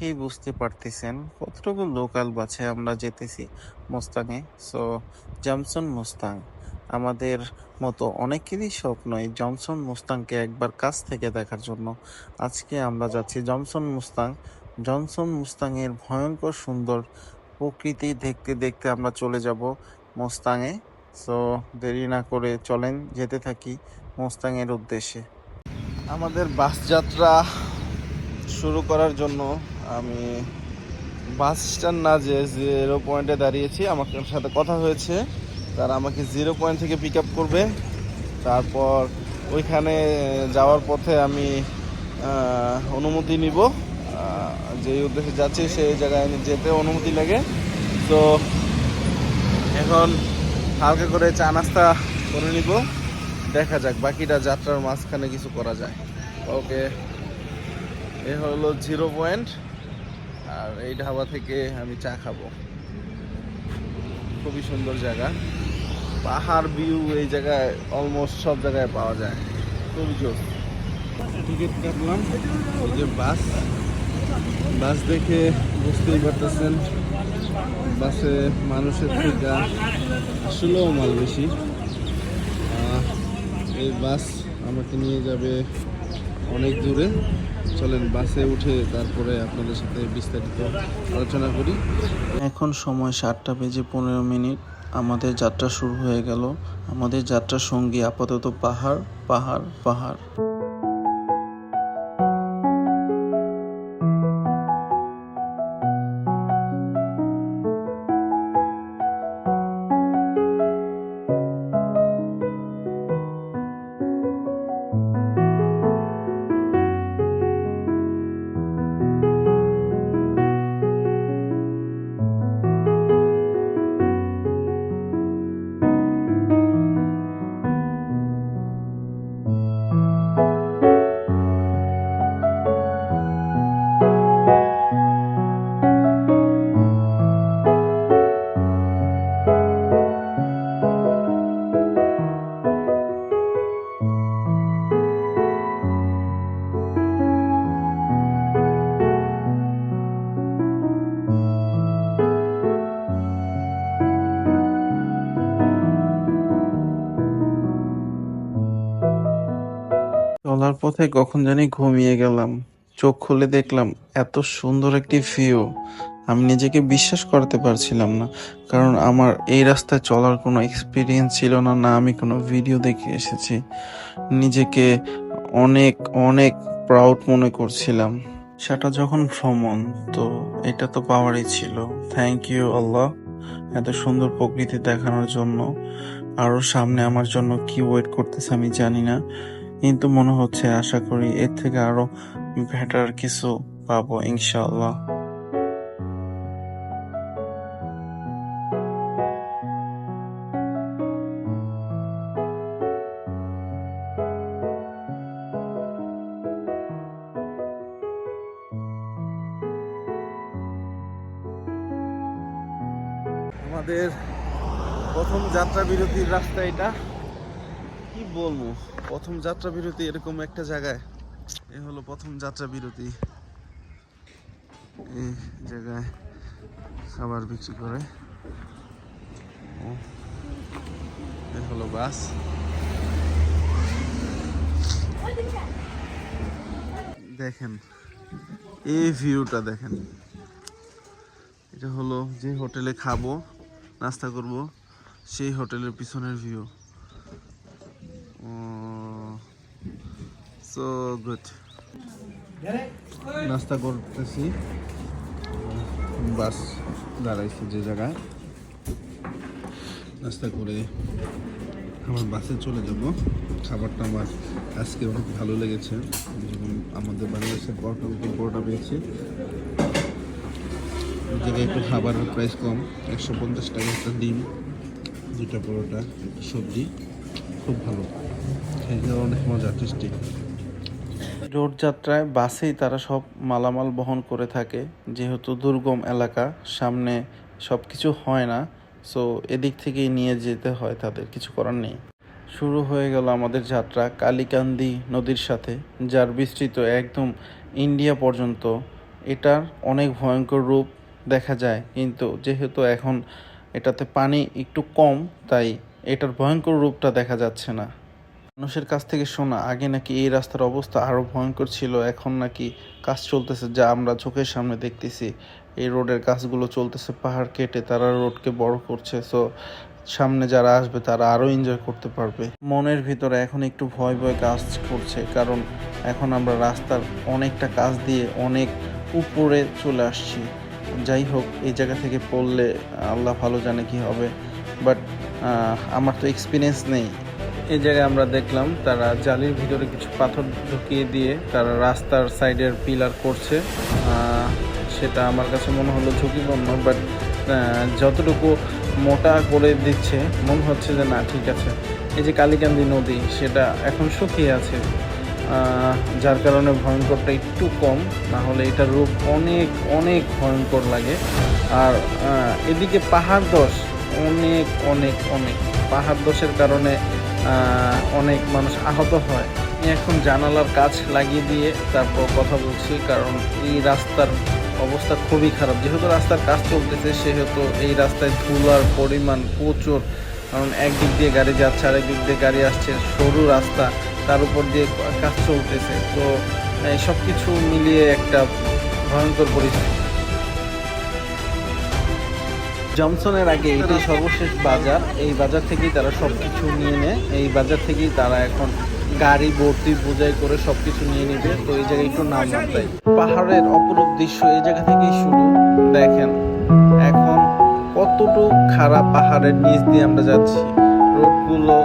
দেখেই বুঝতে পারতেছেন? কতটুকু লোকাল বাসে আমরা যেতেছি মোস্তাঙে সো জনসন মোস্তাং আমাদের মতো অনেকেরই স্বপ্ন এই জনসন মুস্তাংকে একবার কাছ থেকে দেখার জন্য। আজকে আমরা যাচ্ছি জনসন মুস্তাং জনসন মুস্তাংয়ের ভয়ঙ্কর সুন্দর প্রকৃতি দেখতে দেখতে আমরা চলে যাব মোস্তাঙে সো দেরি না করে চলেন যেতে থাকি মোস্তাঙের উদ্দেশ্যে। আমাদের বাস যাত্রা শুরু করার জন্য আমি বাস স্ট্যান্ড না যে জিরো পয়েন্টে দাঁড়িয়েছি আমার সাথে কথা হয়েছে। তারা আমাকে জিরো পয়েন্ট থেকে পিক আপ করবে। তারপর ওইখানে যাওয়ার পথে আমি অনুমতি নিব। যেই উদ্দেশ্যে যাচ্ছি সেই জায়গায় যেতে অনুমতি লাগে। তো এখন হালকা করে চা নাস্তা করে নিব। দেখা যাক, বাকিটা যাত্রার মাঝখানে কিছু করা যায়। ওকে, এ হলো জিরো পয়েন্ট আর এই ঢাবা থেকে আমি চা খাব। খুবই সুন্দর জায়গা। পাহাড় ভিউ এই জায়গায় অলমোস্ট সব জায়গায় পাওয়া যায়। খুবই জোর টিকিট কাটলাম। এই যে বাস। বাস দেখে বুঝতেই পারতেছেন, বাসে মানুষের থেকে আসলেও মাল বেশি। এই বাস আমাকে নিয়ে যাবে অনেক দূরে। চলেন বাসে উঠে তারপরে আপনাদের সাথে বিস্তারিত আলোচনা করি। এখন সময় সাতটা বেজে পনেরো মিনিট। আমাদের যাত্রা শুরু হয়ে গেল। আমাদের যাত্রার সঙ্গী আপাতত পাহাড় পাহাড় পাহাড়। চলার পথে কখন জানি ঘুমিয়ে গেলাম। চোখ খুলে দেখলাম, এত সুন্দর একটি ভিউ আমি নিজেকে বিশ্বাস করতে পারছিলাম না, কারণ আমার এই রাস্তায় চলার কোনো এক্সপিরিয়েন্স ছিল না না আমি কোনো ভিডিও দেখে এসেছি। নিজেকে অনেক অনেক প্রাউড মনে করছিলাম। সেটা যখন ভ্রমণ, তো এটা তো পাওয়ারই ছিল। থ্যাংক ইউ আল্লাহ, এত সুন্দর প্রকৃতি দেখানোর জন্য। আরও সামনে আমার জন্য কি ওয়েট করতেছে আমি জানি না। কিন্তু মনে হচ্ছে আশা করি এর থেকে আরও বেটার কিছু পাবো, ইনশাআল্লাহ। আমাদের প্রথম যাত্রা বিরতির রাস্তা এটা। বলব, প্রথম যাত্রা বিরতি এরকম একটা জায়গায়। এ হলো প্রথম যাত্রা বিরতি। এই জায়গায় খাবার বিক্রি করে। এ হলো বাস। দেখেন, এই ভিউটা দেখেন। এটা হলো যে হোটেলে খাব, নাস্তা করব, সেই হোটেলের পিছনের ভিউ। সো গুড নাস্তা করতেছি। বাস দাঁড়াইছি যে জায়গায়। নাস্তা করে আমার বাসে চলে যাব। খাবারটা আমার আজকে অনেক ভালো লেগেছে। যেমন আমাদের বাংলাদেশের পরোটা নতুন পরোটা পেয়েছি। জায়গায় একটু খাবারের প্রাইস কম। একশো পঞ্চাশ টাকা একটা ডিম দুটা পরোটা, সবজি। খুব ভালো। খেতে অনেক মজা টেস্টি রোড যাত্রায় বাসেই তারা সব মালামাল বহন করে থাকে। যেহেতু দুর্গম এলাকা, সামনে সব কিছু হয় না সো এদিক থেকেই নিয়ে যেতে হয় তাদের, কিছু করার নেই। শুরু হয়ে গেল আমাদের যাত্রা কালিকান্দি নদীর সাথে, যার বিস্তৃত একদম ইন্ডিয়া পর্যন্ত। এটার অনেক ভয়ঙ্কর রূপ দেখা যায়, কিন্তু যেহেতু এখন এটাতে পানি একটু কম, তাই এটার ভয়ঙ্কর রূপটা দেখা যাচ্ছে না। মানুষের কাছ থেকে শোনা, আগে নাকি এই রাস্তার অবস্থা আরও ভয়ঙ্কর ছিল, এখন নাকি কাজ চলতেছে যা আমরা চোখের সামনে দেখতেছি। এই রোডের কাজগুলো চলতেছে পাহাড় কেটে, তারা রোডকে বড় করছে সো সামনে যারা আসবে তারা আরও এনজয় করতে পারবে। মনের ভিতরে এখন একটু ভয় ভয় কাজ করছে, কারণ এখন আমরা রাস্তার অনেকটা কাজ দিয়ে অনেক উপরে চলে আসছি। যাই হোক, এই জায়গা থেকে পড়লে আল্লাহ ভালো জানে কি হবে বাট আমার তো এক্সপিরিয়েন্স নেই। এই জায়গায় আমরা দেখলাম, তারা জালির ভিতরে কিছু পাথর ঢুকিয়ে দিয়ে তারা রাস্তার সাইডের পিলার করছে। সেটা আমার কাছে মনে হলো ঝুঁকিপূর্ণ বাট যতটুকু মোটা করে দিচ্ছে, মনে হচ্ছে যে না, ঠিক আছে। এই যে কালীকান্দি নদী, সেটা এখন শুকিয়ে আছে। যার কারণে ভয়ঙ্করটা একটু কম, না হলে এটার রূপ অনেক অনেক ভয়ঙ্কর লাগে। আর এদিকে পাহাড় দশ, অনেক অনেক অনেক। পাহাড় দোষের কারণে অনেক মানুষ আহত হয়। এখন জানালার কাজ লাগিয়ে দিয়ে তারপর কথা বলছি, কারণ এই রাস্তার অবস্থা খুবই খারাপ। যেহেতু রাস্তার কাজ চলতেছে, সেহেতু এই রাস্তায় ধুলার পরিমাণ প্রচুর। কারণ একদিক দিয়ে গাড়ি যাচ্ছে আরেক দিক দিয়ে গাড়ি আসছে, সরু রাস্তা, তার উপর দিয়ে কাজ চলতেছে। তো সব কিছু মিলিয়ে একটা ভয়ঙ্কর পরিস্থিতি। জমসনের আগে এটাই সর্বশেষ বাজার। এই বাজার থেকেই তারা সব কিছু নিয়ে নেয়। এই বাজার থেকেই তারা এখন গাড়ি, ভর্তি, বোঝাই করে সব কিছু নিয়ে নেবে। তো এই জায়গায় একটু নাম দেয় পাহাড়ের অপরূপ দৃশ্য এই জায়গা থেকেই শুরু। দেখেন, এখন কতটুকু খারাপ পাহাড়ের নিচ দিয়ে আমরা যাচ্ছি। রোডগুলো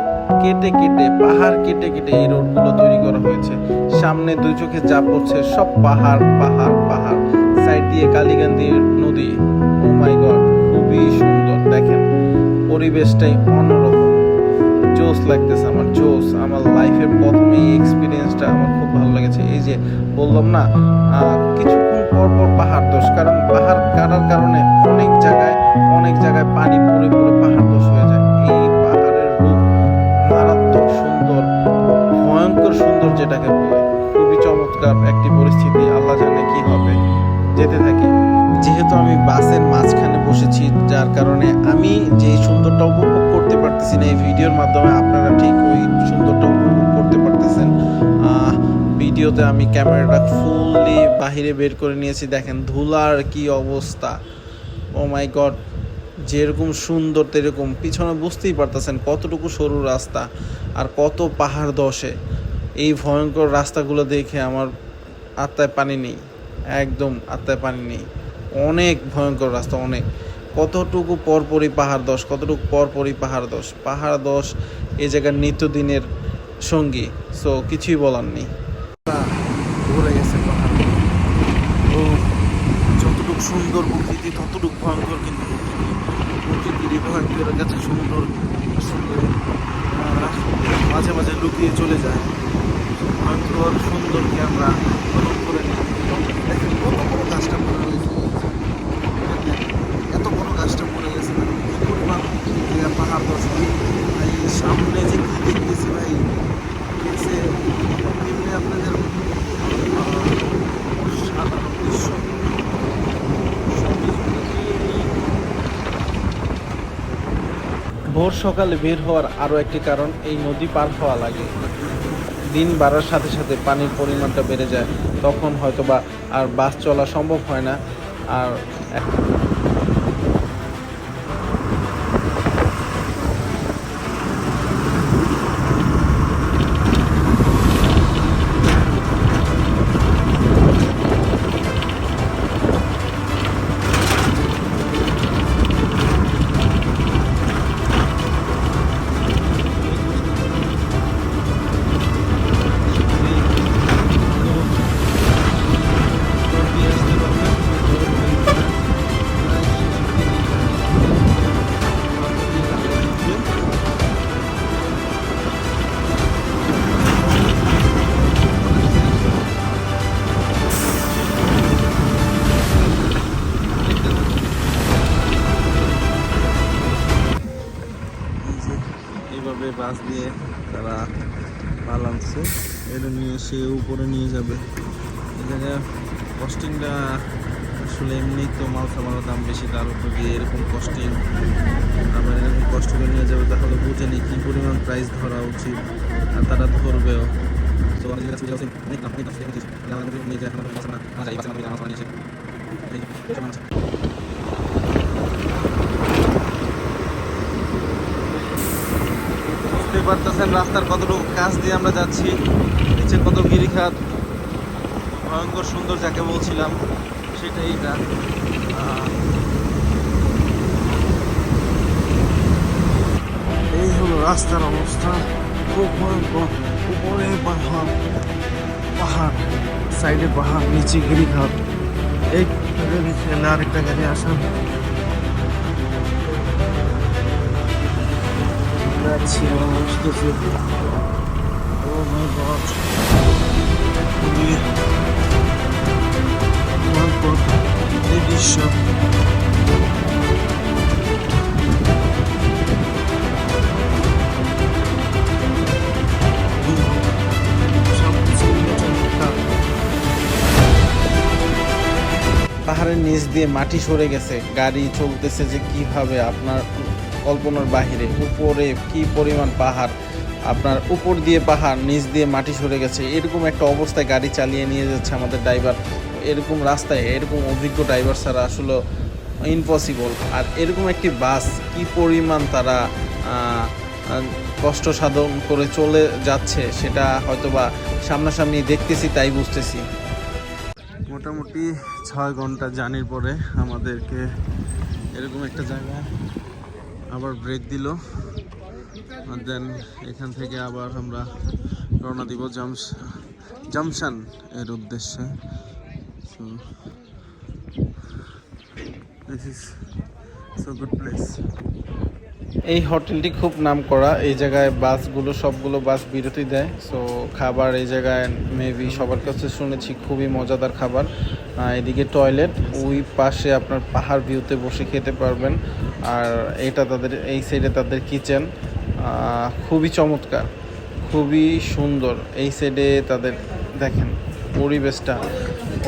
কেটে কেটে, পাহাড় কেটে কেটে এই রোডগুলো তৈরি করা হয়েছে। সামনে দুই চোখে যা পড়ছে সব পাহাড় পাহাড় পাহাড়। সাইড দিয়ে কালীগান্ধী নদী ও মাই পরিবেশটাই অন্যরকম। জোস লাগতেছে আমার জোস আমার লাইফের প্রথম এই এক্সপিরিয়েন্সটা আমার খুব ভালো লেগেছে। এই যে বললাম না কিছুক্ষণ পর পর পাহাড় দোষ, কারণ পাহাড় কাটার কারণে অনেক জায়গায় অনেক জায়গায় পানি পড়ে পড়ে পাহাড় দোষ হয়ে যায়। এই পাহাড়ের রূপ মারাত্মক সুন্দর, ভয়ঙ্কর সুন্দর যেটাকে বলে, খুবই চমৎকার একটি পরিস্থিতি। আল্লাহ জানে কি হবে। যেতে থাকি। যেহেতু আমি বাসের মাঝখানে বসেছি, যার কারণে আমি যে সুন্দরটা উপভোগ করতে পারতেছি না এই ভিডিওর মাধ্যমে, আপনারা ঠিক ওই সুন্দরটা উপভোগ করতে পারতেছেন। ভিডিওতে আমি ক্যামেরাটা ফুললি বাহিরে বের করে নিয়েছি। দেখেন ধুলার কি অবস্থা। ও মাই গড, যেরকম সুন্দর তেরকম। পিছনে বুঝতেই পারতেছেন কতটুকু সরু রাস্তা আর কত পাহাড় দশে এই ভয়ঙ্কর রাস্তাগুলো দেখে আমার আত্মায় পানি নেই, একদম আত্মায় পানি নেই। অনেক ভয়ঙ্কর রাস্তা, অনেক। কতটুকু পরপরই পাহাড় দশ, কতটুকু পরপরই পাহাড় দশ? পাহাড় দশ এই জায়গার নিত্যদিনের সঙ্গী সো কিছুই বলার নেই। ঘুরে গেছে পাহাড়। ও, যতটুকু সুন্দর প্রকৃতি, ততটুকু ভয়ঙ্কর কিন্তু প্রকৃতির ভয়ঙ্করের কাছে সুন্দর মাঝে মাঝে লুকিয়ে চলে যায়। ভয়ঙ্কর সুন্দরকে আমরা অনুভব করে দেখেন কত বড় গাছটা পড়ে রয়েছে এত বড় গাছটা পড়ে গেছে মানে কি পরিমাণ ভাই সামনে যে কি দেখতেছি ভাই দেখছে এমনি আপনাদের ভোর সকালে বের হওয়ার আরও একটি কারণ, এই নদী পার হওয়া লাগে। দিন বাড়ার সাথে সাথে পানির পরিমাণটা বেড়ে যায়। তখন হয়তো বা আর বাস চলা সম্ভব হয় না। আর সে উপরে নিয়ে যাবে। জায়গায় কস্টিংটা আসলে এমনি তো মাল সামানের দাম বেশি, তার উপর দিয়ে এরকম কস্টিং আবার এরকম কষ্ট করে নিয়ে যাবে, তাহলে বুঝে নিই কী পরিমাণ প্রাইস ধরা উচিত, আর তারা ধরবেও। তো বুঝতে পারতেছেন রাস্তার কতটুকু কাজ দিয়ে আমরা যাচ্ছি। নিচে কত গিরিখাত ভয়ঙ্কর সুন্দর যাকে বলছিলাম সেটাই এটা এই হলো রাস্তার অবস্থা। খুব ভয়ঙ্কর। উপরে পাহাড় পাহাড়, সাইডে পাহাড়, নিচে গিরিখাত এই গাড়ি ফেলে আরেকটা গাড়ি আসান যাচ্ছি দিয়ে মাটি সরে গেছে, গাড়ি চলতেছে যে কীভাবে আপনার কল্পনার বাহিরে, উপরে কি পরিমাণ পাহাড়, আপনার উপর দিয়ে পাহাড়, নিচ দিয়ে মাটি সরে গেছে, এরকম একটা অবস্থায় গাড়ি চালিয়ে নিয়ে যাচ্ছে আমাদের ড্রাইভার এরকম রাস্তায়, এরকম অভিজ্ঞ ড্রাইভার ছাড়া আসলে ইম্পসিবল আর এরকম একটি বাস, কি পরিমাণ তারা কষ্ট সাধন করে চলে যাচ্ছে, সেটা হয়তোবা সামনাসামনি দেখতেছি, তাই বুঝতেছি। মোটামুটি ছয় ঘণ্টা জার্নির পরে আমাদেরকে এরকম একটা জায়গা আবার ব্রেক দিল। দেন এখান থেকে আবার আমরা রওনা দিব জামস, জামশান এর উদ্দেশ্যে। This is so good place এই হোটেলটি খুব নাম করা এই জায়গায় বাসগুলো, সবগুলো বাস বিরতি দেয়। সো খাবার এই জায়গায় মেবি সবার কাছে শুনেছি, খুবই মজাদার খাবার। এদিকে টয়লেট ওই পাশে আপনার পাহাড় ভিউতে বসে খেতে পারবেন। আর এটা তাদের, এই সাইডে তাদের কিচেন খুবই চমৎকার, খুবই সুন্দর। এই সাইডে তাদের, দেখেন, পরিবেশটা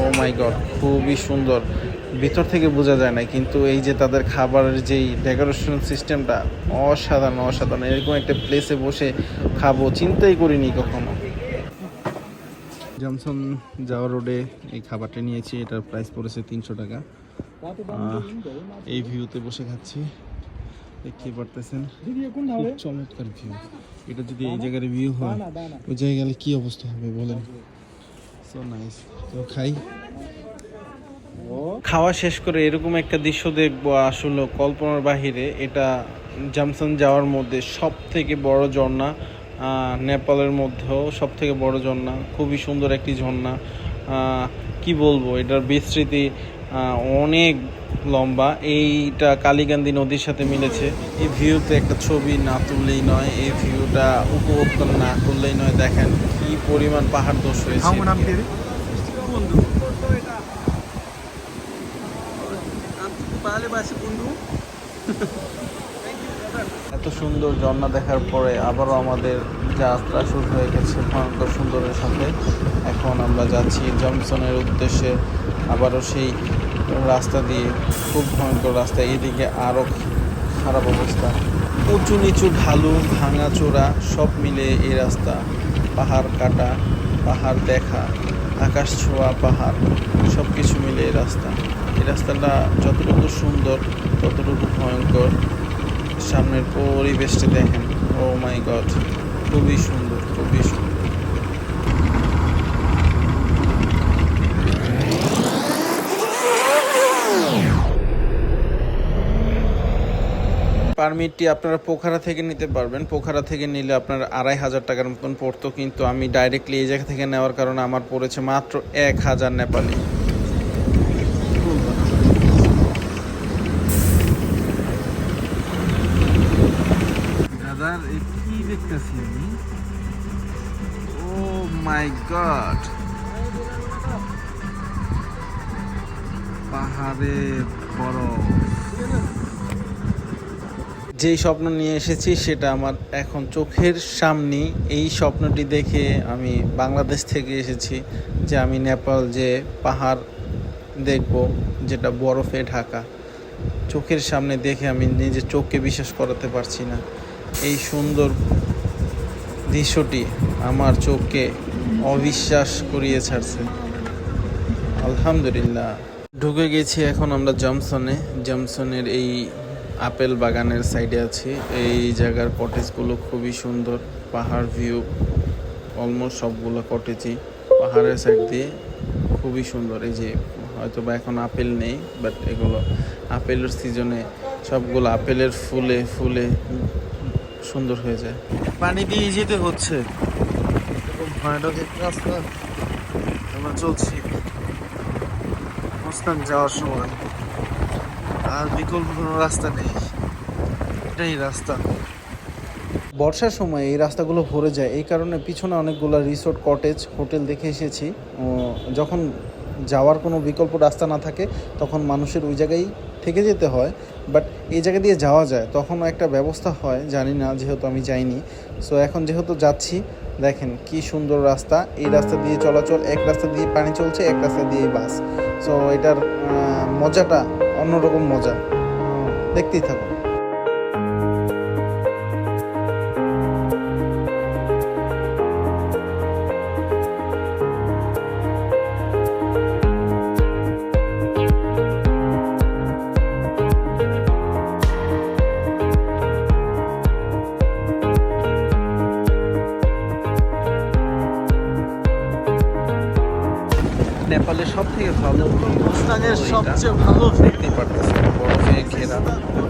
ও মাই গড খুবই সুন্দর। ভিতর থেকে বোঝা যায় না, কিন্তু এই যে তাদের খাবারের যেই ডেকোরেশন সিস্টেমটা অসাধারণ অসাধারণ। এরকম একটা প্লেসে বসে খাব, চিন্তাই করিনি কখনো। জনসন যাওয়ার রোডে এই খাবারটা নিয়েছি, এটার প্রাইস পড়েছে তিনশো টাকা। এই ভিউতে বসে খাচ্ছি। দেখতে পারতেছেন, খুব চমৎকার ভিউ এটা যদি এই জায়গার ভিউ হয়, ওই জায়গায় গেলে কী অবস্থা হবে বলেন? সো নাইস তো খাই। খাওয়া শেষ করে এরকম একটা দৃশ্য দেখব আসলে কল্পনার বাহিরে। এটা জামসন যাওয়ার মধ্যে সব থেকে বড় ঝর্ণা নেপালের মধ্যেও সব থেকে বড় ঝর্ণা খুবই সুন্দর একটি ঝর্ণা। কি বলব এটার বিস্তৃতি অনেক লম্বা। এইটা কালীগান্ধী নদীর সাথে মিলেছে। এই ভিউতে একটা ছবি না তুললেই নয় এই ভিউটা উপভোগ না করলেই নয়। দেখেন কি পরিমাণ পাহাড় দোষ হয়েছে। এত সুন্দর ঝর্ণা দেখার পরে আবারও আমাদের যাত্রা শুরু হয়ে গেছে ভয়ঙ্কর সুন্দরের সাথে। এখন আমরা যাচ্ছি জনসনের উদ্দেশ্যে, আবারও সেই রাস্তা দিয়ে, খুব ভয়ঙ্কর রাস্তা, এদিকে আরও খারাপ অবস্থা। উঁচু নিচু ঢালু, ভাঙা চোরা সব মিলে এই রাস্তা। পাহাড় কাটা, পাহাড় দেখা, আকাশ ছোঁয়া, পাহাড় সব কিছু মিলে এই রাস্তা। রাস্তাটা যতটুকু সুন্দর, ততটুকু ভয়ঙ্কর। সামনের পরিবেশটা দেখেন ও মাই গড খুবই সুন্দর খুবই সুন্দর। পারমিটটি আপনারা পোখারা থেকে নিতে পারবেন। পোখারা থেকে নিলে আপনার আড়াই হাজার টাকার মতন পড়তো, কিন্তু আমি ডাইরেক্টলি এই জায়গা থেকে নেওয়ার কারণে আমার পড়েছে মাত্র এক হাজার নেপালি। মাই গড পাহাড়ের বরফ। যেই স্বপ্ন নিয়ে এসেছি সেটা আমার এখন চোখের সামনে। এই স্বপ্নটি দেখে আমি বাংলাদেশ থেকে এসেছি যে আমি নেপাল যে পাহাড় দেখব, যেটা বরফে ঢাকা। চোখের সামনে দেখে আমি নিজের চোখকে বিশ্বাস করাতে পারছি না। এই সুন্দর দৃশ্যটি আমার চোখকে অবিশ্বাস করিয়ে ছাড়ছে। আলহামদুলিল্লাহ। ঢুকে গেছি এখন আমরা জমসনে। জমসনের এই আপেল বাগানের সাইডে আছি। এই জায়গার কটেজগুলো খুবই সুন্দর। পাহাড় ভিউ অলমোস্ট সবগুলো কটেজই। পাহাড়ের সাইড দিয়ে খুবই সুন্দর। এই যে হয়তো বা এখন আপেল নেই বাট এগুলো আপেলের সিজনে সবগুলো আপেলের ফুলে ফুলে সুন্দর হয়ে যায়। পানি দিয়ে যেতে হচ্ছে। ভয়ানক রাস্তা। আমরা চলছি। যাওয়ার সময়। আর বিকল্প কোনো রাস্তা নেই। এটাই রাস্তা। বর্ষার সময় এই রাস্তাগুলো ভরে যায়। এই কারণে পিছনে অনেকগুলো রিসোর্ট কটেজ হোটেল দেখে এসেছি। যখন যাওয়ার কোনো বিকল্প রাস্তা না থাকে, তখন মানুষের ওই জায়গায় থেকে যেতে হয়। বাট এই জায়গা দিয়ে যাওয়া যায়, তখনও একটা ব্যবস্থা হয়, জানি না, যেহেতু আমি যাইনি। সো এখন যেহেতু যাচ্ছি, দেখেন কি সুন্দর রাস্তা। এই রাস্তা দিয়ে চলাচল, এক রাস্তা দিয়ে পানি চলছে, এক রাস্তা দিয়ে বাস। সো এটার মজাটা অন্যরকম মজা। দেখতেই থাকুন। নেপালের সব থেকে ভালো মুস্তাংয়ের এটা সবচেয়ে ভালো দেখতেই পারতেছেন বরফে ঘেরা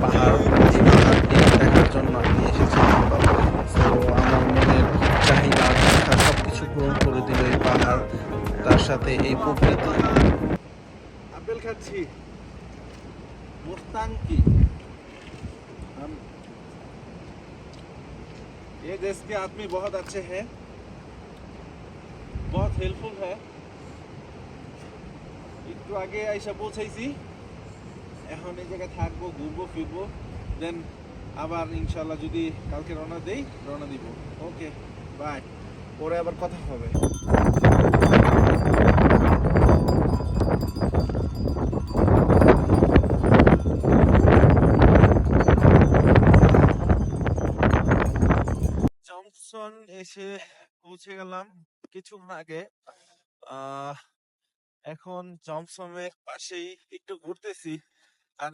পাহাড় এই পাহাড়টি দেখার জন্য আমি এসেছি নেপাল তো আমার মনের চাহিদা আকাঙ্ক্ষা সব কিছু পূরণ করে দিল এই পাহাড় তার সাথে এই প্রকৃতি আপেল খাচ্ছি मुस्तांग की हम ये देश के आदमी बहुत अच्छे हैं बहुत হেল্পফুল है একটু আগে আইসা পৌঁছাইছি। এখন এই জায়গায় থাকব, ঘুরবো, ফিরবো। দেন আবার ইনশাল্লাহ যদি কালকে রওনা দেই, রওনা দিব। ওকে বাই পরে আবার কথা হবে। জনসন এসে পৌঁছে গেলাম কিছুক্ষণ আগে। আহ এখন জমসমের পাশেই একটু ঘুরতেছি। আর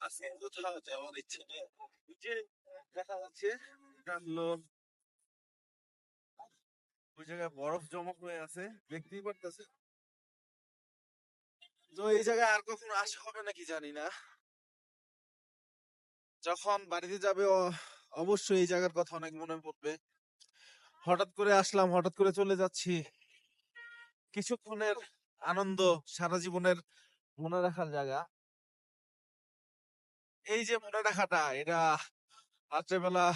আজকে কোথাও যাওয়ার ইচ্ছে নেই। যে দেখা যাচ্ছে ওই জায়গায় বরফ জমা হয়ে আছে, দেখতেই পারতেছে। তো এই জায়গায় আর কখনো আসা হবে নাকি জানি না। যখন বাড়িতে যাবে অবশ্যই এই জায়গার কথা অনেক মনে পড়বে। হঠাৎ করে আসলাম, হঠাৎ করে চলে যাচ্ছি। কিছুক্ষণের আনন্দ সারা জীবনের মনে রাখার জায়গা। এই যে মনে রাখাটা, এটা রাত্রেবেলা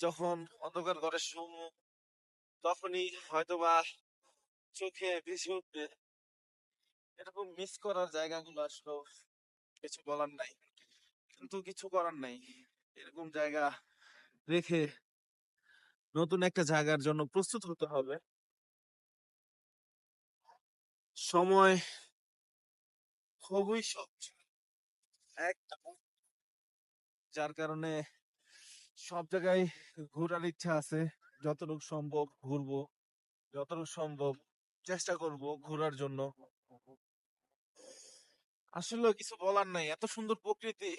যখন অন্ধকার ঘরে শুমু, তখনই হয়তোবা চোখে ভেসে উঠবে। এরকম মিস করার জায়গাগুলো আসলো কিছু বলার নাই। কিন্তু কিছু করার নাই। এরকম জায়গা রেখে নতুন একটা জায়গার জন্য প্রস্তুত হতে হবে। সময় খুবই একটা যার কারণে সব জায়গায় ঘোরার ইচ্ছা আছে। যতটুকু সম্ভব ঘুরবো, যতটুকু সম্ভব চেষ্টা করব ঘোরার জন্য। আসলে কিছু বলার নাই। এত সুন্দর প্রকৃতি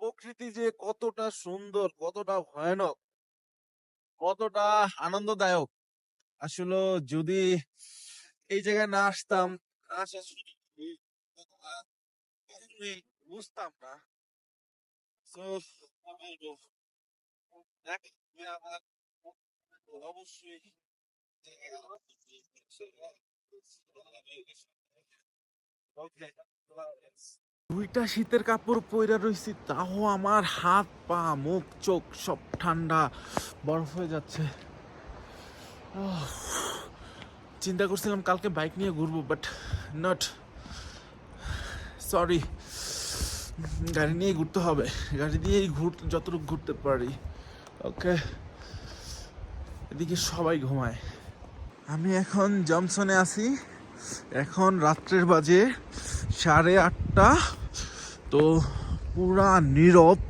প্রকৃতি যে কতটা সুন্দর, কতটা ভয়ানক, কতটা আনন্দদায়ক। আসলে যদি এই জায়গায় না আসতাম বুঝতাম না। দুইটা শীতের কাপড় পইরা রইছি, তাও আমার হাত, পা, মুখ, চোখ সব ঠান্ডা, বরফ হয়ে যাচ্ছে। চিন্তা করছিলাম কালকে বাইক নিয়ে ঘুরবো বাট নট সরি গাড়ি নিয়েই ঘুরতে হবে। গাড়ি দিয়েই ঘুর যতটুকু ঘুরতে পারি। ওকে এদিকে সবাই ঘুমায়। আমি এখন জমসনে আছি। এখন রাত্রের বাজে সাড়ে আটটা। তো পুরা নীরব।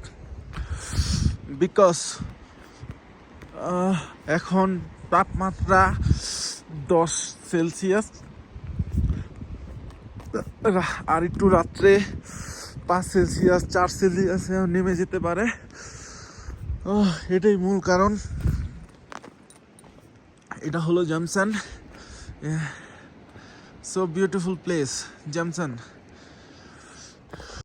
বিকজ এখন তাপমাত্রা দশ সেলসিয়াস। আর একটু রাত্রে পাঁচ সেলসিয়াস, চার সেলসিয়াস নেমে যেতে পারে। এটাই মূল কারণ। এটা হলো জামসান। So beautiful place জামসান।